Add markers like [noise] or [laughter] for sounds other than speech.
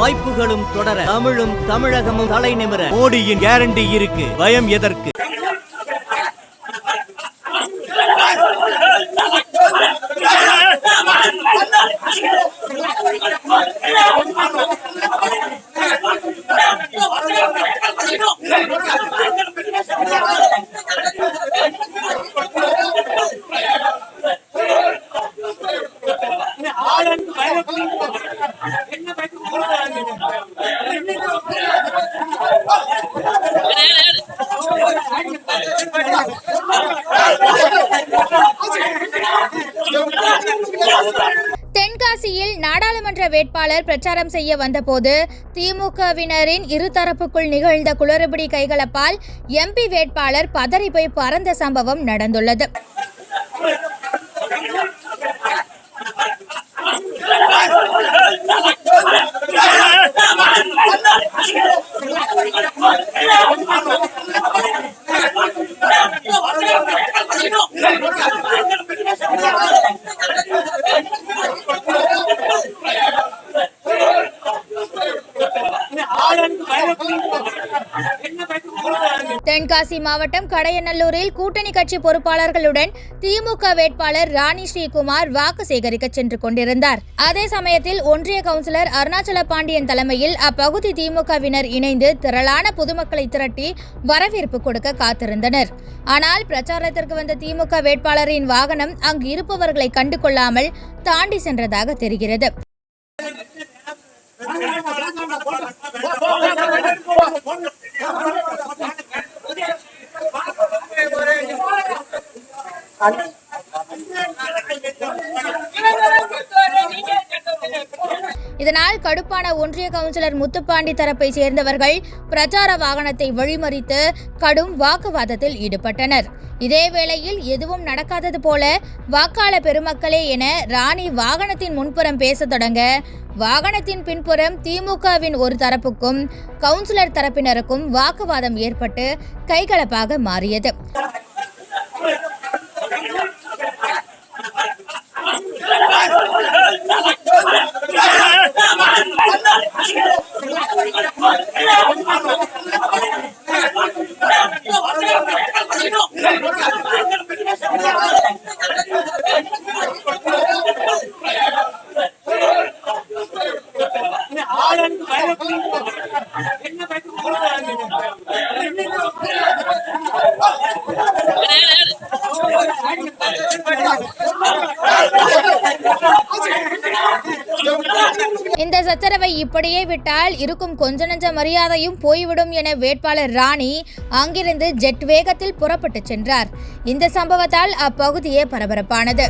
வாய்ப்புகளும் தொடர தமிழும் தமிழகமும் தலை நிமிர. மோடியின் கேரண்டி இருக்கு. பயம் எதற்கு? தென்காசியில் நாடாளுமன்ற வேட்பாளர் பிரச்சாரம் செய்ய வந்தபோது திமுகவினரின் இருதரப்புக்குள் நிகழ்ந்த குளறுபடி கைகலப்பால் எம்பி வேட்பாளர் பதறி போய் பறந்த சம்பவம் நடந்துள்ளது. தென்காசி மாவட்டம் கடையநல்லூரில் கூட்டணி கட்சி பொறுப்பாளர்களுடன் திமுக வேட்பாளர் ராணி ஸ்ரீகுமார் வாக்கு சேகரிக்க சென்று கொண்டிருந்தார் அதே சமயத்தில் ஒன்றிய கவுன்சிலர் அருணாச்சல பாண்டியன் தலைமையில் அப்பகுதி திமுகவினர் இணைந்து திரளான பொதுமக்களை திரட்டி வரவேற்பு கொடுக்க காத்திருந்தனர் ஆனால் பிரச்சாரத்திற்கு வந்த திமுக வேட்பாளரின் வாகனம் அங்கு இருப்பவர்களை கண்டு கொள்ளாமல் தாண்டி சென்றதாக தெரிகிறது இதனால் கடுப்பான ஒன்றிய கவுன்சிலர் முத்துப்பாண்டி தரப்பை சேர்ந்தவர்கள் பிரச்சார வாகனத்தை வழிமறித்து கடும் வாக்குவாதத்தில் ஈடுபட்டனர். இதே வேளையில் எதுவும் நடக்காதது போல வாக்காள பெருமக்களே என ராணி வாகனத்தின் முன்புறம் பேசத் தொடங்க வாகனத்தின் பின்புறம் திமுகவின் ஒரு தரப்புக்கும் கவுன்சிலர் தரப்பினருக்கும் வாக்குவாதம் ஏற்பட்டு கைகலப்பாக மாறியது. [laughs] [laughs] [laughs] இந்த சச்சரவை இப்படியே விட்டால் இருக்கும் கொஞ்ச நஞ்ச மரியாதையும் போய்விடும் என வேட்பாளர் ராணி அங்கிருந்து ஜெட் வேகத்தில் புறப்பட்டு சென்றார். இந்த சம்பவத்தால் அப்பகுதியே பரபரப்பானது.